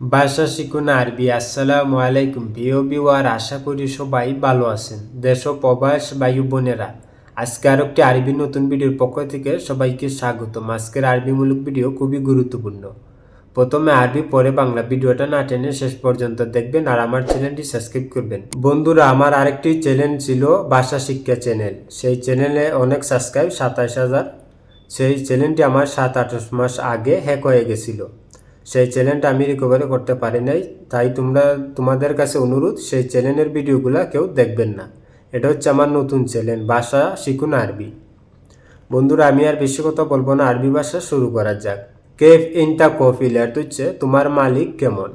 ভাষা শিখুন আরবি, আসসালামু আলাইকুম। প্রিয় বিওয়ার আশা করি সবাই ভালো আছেন। দেশ ও প্রবাস বায়ু বোনেরা, আজকে আর একটি আরবি নতুন ভিডিওর পক্ষ থেকে সবাইকে স্বাগতম। আজকের আরবিমূলক ভিডিও খুবই গুরুত্বপূর্ণ। প্রথমে আরবি, পরে বাংলা ভিডিওটা না টেনে শেষ পর্যন্ত দেখবেন আর আমার চ্যানেলটি সাবস্ক্রাইব করবেন। বন্ধুরা, আমার আরেকটি চ্যানেল ছিল ভাষা শিক্ষা চ্যানেল। সেই চ্যানেলে অনেক সাবস্ক্রাইব, সাতাশ হাজার। সেই চ্যানেলটি আমার সাত আঠাশ মাস আগে হ্যাক হয়ে গেছিল। সেই চ্যানেলটা আমি রিকভারি করতে পারি নাই। তাই তোমরা, তোমাদের কাছে অনুরোধ, সেই চ্যানেলের ভিডিওগুলো কেউ দেখবেন না। এটা হচ্ছে আমার নতুন চ্যানেল ভাষা শিখুন আরবি। বন্ধুরা, আমি আর বেশি কথা বলব না, আরবি ভাষা শুরু করা যাক। কেফ ইনটা কফিল এটা হচ্ছে, তোমার মালিক কেমন?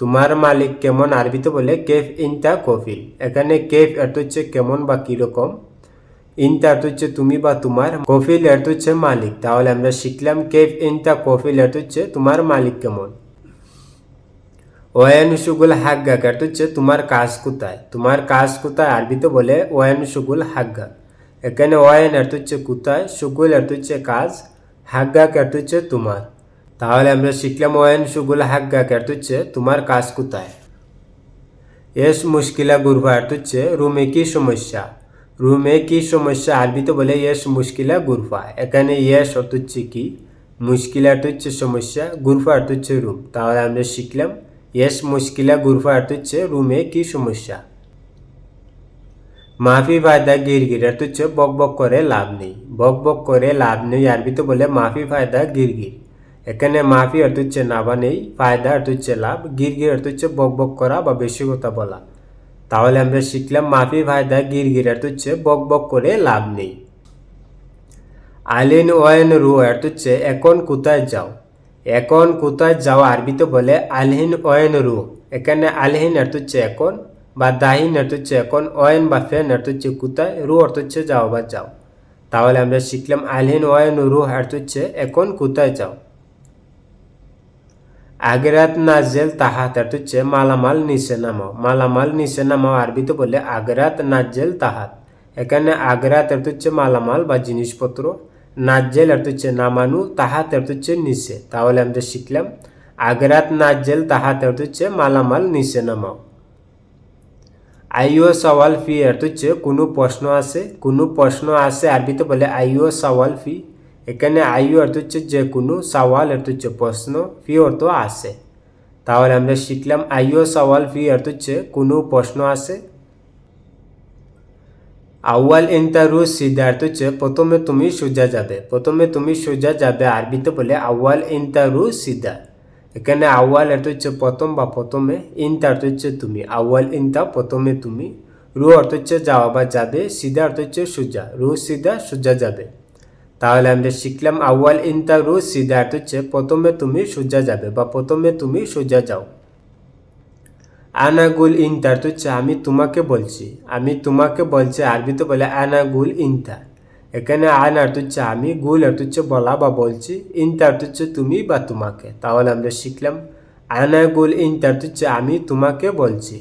তোমার মালিক কেমন আরবিতে বলে কেফ ইনটা কফিল এখানে কেফ এটা হচ্ছে কেমন বা কীরকম? ইনটা অর্থ হচ্ছে তুমি বা তোমার কফিল অর্থ হচ্ছে মালিক। তাহলে আমরা শিখলাম কেফ ইনটা কফিল অর্থ হচ্ছে তোমার মালিক কেমন। ওয়ান সুগুল হাগ্গা অর্থ হচ্ছে তোমার কাজ কোথায়। তোমার কাজ কোথায় আরবিতে বলে ওয়ান সুগুল হাগ্গা এখানে ওয়ান অর্থ হচ্ছে কোথায়, সুগুল অর্থ হচ্ছে কাজ হাগ্গা অর্থ হচ্ছে তোমার। তাহলে আমরা শিখলাম ওয়ান সুগুল হাগ্গা অর্থ হচ্ছে তোমার কাজ কোথায়। এস মুশকিলা গুরবা অর্থ হচ্ছে রুমে কি সমস্যা? রুমে কি সমস্যা? আরবিতে বলে, ইয়েস, মুশকিলা গুরফা। এখানে ইয়েস অর্থ কি? মুশকিলা হচ্ছে সমস্যা, গুরফা অর্থ হচ্ছে রুম। তাহলে আমরা শিখলাম, ইয়েস, মুশকিলা, গুরফা অর্থ হচ্ছে রুমে কি সমস্যা? মাফি ফায়দা, গিরগির। অর্থ হচ্ছে বক বক করে লাভ নেই। বক বক করে লাভ নেই আরবিতে বলে, মাফি ফায়দা, গিরগির। এখানে মাফি অর্থ হচ্ছে নাবা নেই, ফায়দা অর্থ হচ্ছে লাভ, গিরগির অর্থ হচ্ছে বক বক করা বা বেশি কথা বলা। তাহলে আমরা শিখলাম মাফি ফায়দা গিরগির অর্থ হচ্ছে বক বক করে লাভ নেই। আলিন ওয়েন রু অর্থ হচ্ছে এখন কোথায় যাও? এখন কোথায় যাও? আরবিতে বলে আলহিন ওয়েন রু এখানে আলহিন অর্থ হচ্ছে এখন? বা দাহিন অর্থ হচ্ছে এখন? ওয়েন বা ফেন অর্থ হচ্ছে কোথায়? রু অর্থ হচ্ছে যাও বা যাও। তাহলে আমরা শিখলাম আলহিন ওয়েন রু অর্থ হচ্ছে এখন কোথায় যাও? আগরাত নাজেল তাহাত অর্থ হচ্ছে মালামাল নিচে নামাও। মালামাল নিচে নামাও, আরবিতে বলে আগরাত নাজেল তাহাত। এখানে আগরাত অর্থ হচ্ছে মালামাল বা জিনিসপত্র নাজেল অর্থ হচ্ছে নামানু তাহাত অর্থ হচ্ছে নিচে। তাহলে আমরা শিখলাম আগরাত নাজেল তাহাত অর্থ হচ্ছে মালামাল নিচে নামাও। আইও সওয়াল ফি অর্থ হচ্ছে কোনো প্রশ্ন আছে? কোনো প্রশ্ন আছে? আরবিতে বলে আইও সওয়াল ফি। এখানে আইউ অর্থ হচ্ছে যে কোনো সওয়াল অর্থ হচ্ছে প্রশ্ন, ফি অর্থ আসে। তাহলে আমরা শিখলাম আইও সওয়াল, ফি অর্থ হচ্ছে কোনো প্রশ্ন আসে। আউয়াল ইন্টারু সিধা অর্থ হচ্ছে প্রথমে তুমি সোজা যাবে। প্রথমে তুমি সোজা যাবে আরবিতে বলে আউয়াল ইন্টারু সিধা এখানে আউয়াল অর্থ হচ্ছে প্রথম বা প্রথমে ইনটা অর্থ হচ্ছে তুমি। আউয়াল ইনটা প্রথমে তুমি। রু অর্থ হচ্ছে যাওয়া বা যাবে সিধা অর্থ হচ্ছে সোজা। রু সিধা সোজা যাবে। তাহলে আমরা শিখলাম, আউয়াল ইনতা রু সিধা অর্থ হচ্ছে প্রথমে তুমি সোজা যাবে বা প্রথমে তুমি সোজা যাও। আনাগুল ইনতা অর্থ হচ্ছে আমি তোমাকে বলছি, আমি তোমাকে বলছি আরবিতে বলে আনাগুল ইনতা এখানে আন অর্থ হচ্ছে আমি, গুল অর্থ হচ্ছে বলা বা বলছি ইনতা অর্থ হচ্ছে তুমি বা তোমাকে। তাহলে আমরা শিখলাম, আনাগুল ইনতা অর্থ হচ্ছে আমি তোমাকে বলছি।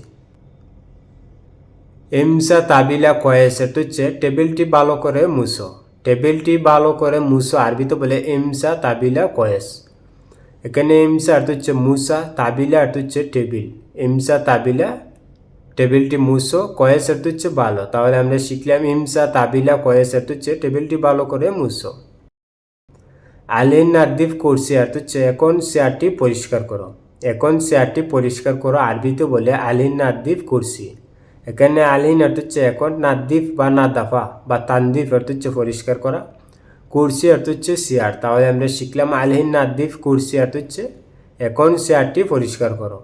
এমসা তাবিলা কয়েস অর্থ হচ্ছে টেবিলটি ভালো করে মুছো। টেবিলটি ভালো করে মুসো আরবিতে বলে এমসা তাবিলা কয়েস। এখানে এমসা অর্থ হচ্ছে মুসা তাবিলা অর্থ হচ্ছে টেবিল। এমসা তাবিলা, টেবিলটি মুসো কয়েস অর্থ হচ্ছে ভালো। তাহলে আমরা শিখলাম ইমসা তাবিলা, কয়েস অর্থ হচ্ছে টেবিলটি ভালো করে মুসো আলিন নার্দিফ করছি অর্থ হচ্ছে, এখন চেয়ারটি পরিষ্কার করো। এখন চেয়ারটি পরিষ্কার করো আরবিতে বলে, আলিন নার্দিফ করছি এখানে আলিন অর্থ হচ্ছে এখন নাদ্দিফ বা নাদাফা বা তান্দিফ অর্থ হচ্ছে পরিষ্কার করা। কুরসি অর্থ হচ্ছে চেয়ার তাহলে আমরা শিখলাম আলহিন নাদ্দিফ কুরসি অর্থ হচ্ছে এখন চেয়ারটি পরিষ্কার করো।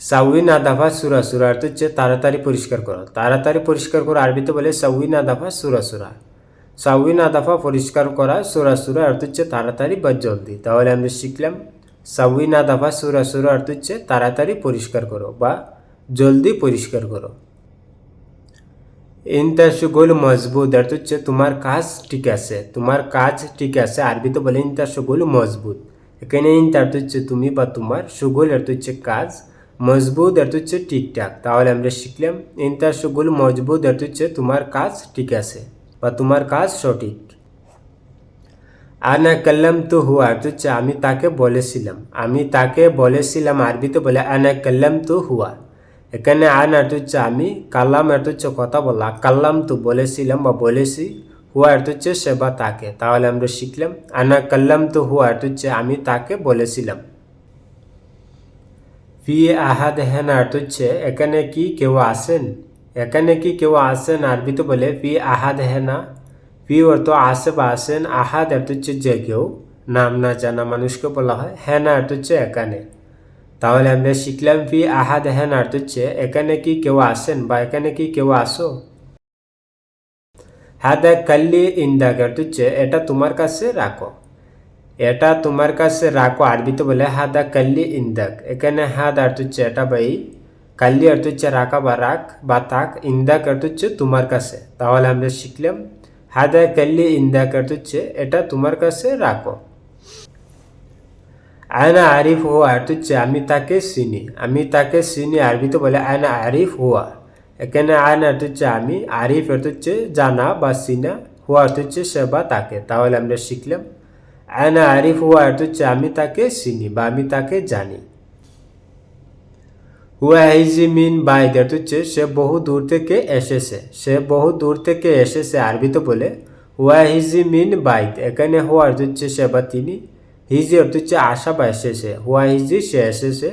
সাউই না নাদাফা, সুরা সুরা অর্থ হচ্ছে তাড়াতাড়ি পরিষ্কার করো। তাড়াতাড়ি পরিষ্কার করো, আরবিতে বলে সাউই, নাদাফা, সুরা সুরা। সাউই, নাদাফা পরিষ্কার করা, সুরা সুরা অর্থ হচ্ছে তাড়াতাড়ি বা জলদি। তাহলে আমরা শিখলাম সাউই, নাদাফা, সুরা সুরা অর্থ হচ্ছে তাড়াতাড়ি পরিষ্কার করো বা জলদি পরিষ্কার করো। ইনতা সুগোল মজবুত অর্থ হচ্ছে তোমার কাজ ঠিক আছে, তোমার কাজ ঠিক আছে। আরবিতে বলে ইনতা সুগোল মজবুত। এখানে ইনতা অর্থ হচ্ছে তুমি বা তোমার সুগোল অর্থ হচ্ছে কাজ মজবুত অর্থ হচ্ছে ঠিকঠাক। তাহলে আমরা শিখলাম ইনতা সুগোল মজবুত অর্থ হচ্ছে তোমার কাজ ঠিক আছে বা তোমার কাজ সঠিক। আনা কাল্লাম তু হুয়া হচ্ছে আমি তাকে বলেছিলাম। আমি তাকে বলেছিলাম আরবিতে বলে, আনা কাল্লাম তো হুয়া। এখানে আন অর্থ হচ্ছে আমি কাল্লাম অর্থ হচ্ছে কথা বলা কাল্লাম তো বলেছিলাম বা বলেছি, হুয়া অর্থ হচ্ছে সে বা তাকে। তাহলে আমরা শিখলাম। আনা কাল্লাম তো হুয়া অর্থ হচ্ছে আমি তাকে বলেছিলাম। ফি আহাদ হেনা অর্থ হচ্ছে, এখানে কি কেউ আসেন এখানে কি কেউ আসেন আরবিতে বলে ফি আহাদ হেনা। ফি অর্থ আসে বা আসেন আহাদ অর্থ হচ্ছে যে কেউ। নাম না জানা মানুষকে বলা হয়। হেনা অর্থ হচ্ছে এখানে। তাহলে আমরা শিখলাম ফি আহাদ হেনা অর্থ হচ্ছে এখানে কি কেউ আসেন বা এখানে কি কেউ আসো? হাদা কাল্লি ইন্দাক অর্থ হচ্ছে এটা তোমার কাছে রাখো। এটা তোমার কাছে রাখো, আরবিতে বলে হাদা কাল্লি ইন্দাক এখানে হাদ অর্থ হচ্ছে এটা ভাই কাল্লি অর্থ হচ্ছে রাখা বা রাখ বা তাক ইন্দাক অর্থ হচ্ছে তোমার কাছে। তাহলে আমরা শিখলাম হাদা কাল্লি ইন্দাক অর্থ হচ্ছে এটা তোমার কাছে রাখো। আয়না আরিফ হুয়া অর্থ হচ্ছে আমি তাকে চিনি। আমি তাকে চিনি, আরবিতে বলে আয়না আরিফ হুয়া। এখানে আয়না অর্থ হচ্ছে আমি, আরিফ অর্থ হচ্ছে জানা বা চিনা, হুয়া হচ্ছে সে বা তাকে। তাহলে আমরা শিখলাম। আয়না আরিফ হুয়া অর্থ হচ্ছে আমি তাকে চিনি বা আমি তাকে জানি। হুয়া হিজি মিন বাইদ অর্থ হচ্ছে সে বহু দূর থেকে এসেছে। সে বহু দূর থেকে এসেছে, আরবিতে বলে হুয়া হিজি মিন বাইদ। এখানে হুয়া অর্থ হচ্ছে সে বা তিনি। হিজি অর্থ হচ্ছে আশা বা এসেছে হুয়া হিজি সে এসেছে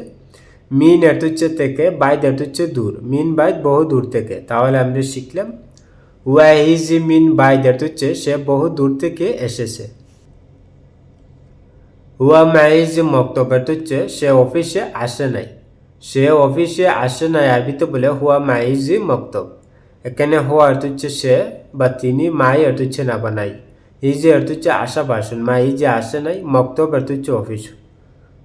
মিন অর্থ হচ্ছে থেকে বাইদ অর্থ হচ্ছে দূর মিন বাইদ বহু দূর থেকে তাহলে আমরা শিখলাম হুয়া হিজি মিন বাইদ অর্থ হচ্ছে সে বহু দূর থেকে এসেছে হুয়া মাইজ মক্তব অর্থ হচ্ছে সে অফিসে আসে নাই সে অফিসে আসে নাই আরবিতে বলে হুয়া মাইজি মক্তব এখানে হুয়া অর্থ হচ্ছে সে বা তিনি মাই অর্থ হচ্ছে না বা নাই হিজে অর্থ হচ্ছে আশা বাসন মা হিজে আসে নাই, মক্তব অর্থ হচ্ছে অফিস।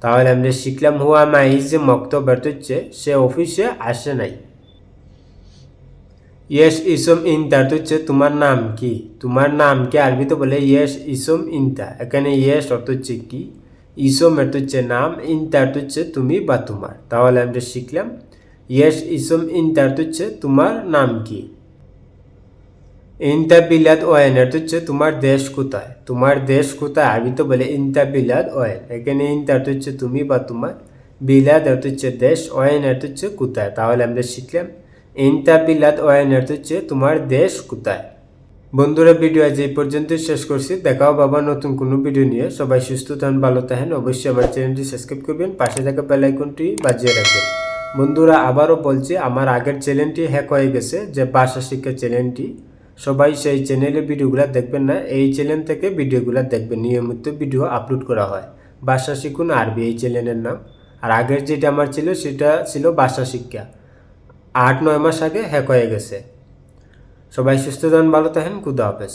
তাহলে আমরা শিখলাম, হুয়া মা হিজে মক্তব অর্থ হচ্ছে সে অফিসে আসে নাই। ইয়েস ইসম ইনতা হচ্ছে তোমার নাম কি? তোমার নাম কি আরবিতে বলে ইয়েস ইসম ইনতা। এখানে ইয়েস অর্থ হচ্ছে কি? ইসম অর্থ হচ্ছে নাম, ইনতা হচ্ছে তুমি বা তোমার। তাহলে আমরা শিখলাম ইয়েস ইসম ইনতা হচ্ছে তোমার নাম কি? ইনতা বিলাদ ওয়েন অর্থ হচ্ছে তোমার দেশ কোথায়? তোমার দেশ কোথায়? আমি তো বলে ইনতা বিলাদ ওয়েন এখানে ইনতা হচ্ছে তুমি বা তোমার। বিলাদ অর্থ হচ্ছে দেশ। ওয়েন অর্থ হচ্ছে কোথায়? তাহলে আমরা শিখলাম ইনতা বিলাদ ওয়েন অর্থ হচ্ছে তোমার দেশ কোথায়? বন্ধুরা, ভিডিও আজ এই পর্যন্ত শেষ করছি। দেখাও বাবা নতুন কোনো ভিডিও নিয়ে। সবাই সুস্থ থাকেন, ভালো থাকেন। অবশ্যই আমার চ্যানেলটি সাবস্ক্রাইব করবেন। পাশে থাকা বেল আইকনটি বাজিয়ে রাখবেন। বন্ধুরা, আবারও বলছি, আমার আগের চ্যানেলটি হ্যাক হয়ে গেছে, যে ভাষা শিক্ষা চ্যানেলটি সবাই সেই চ্যানেলে ভিডিওগুলো দেখবেন না, এই চ্যানেল থেকে ভিডিওগুলো দেখবেন, নিয়মিত ভিডিও আপলোড করা হয়। ভাষা শিখুন আরবি এই চ্যানেলের নাম। আর আগের যেটা আমার ছিল, সেটা ছিল ভাষা শিক্ষা। আট, নয় মাস আগে হ্যাক হয়ে গেছে। সবাই সুস্থ থাকেন, ভালো থাকেন, খুদা হাফেজ।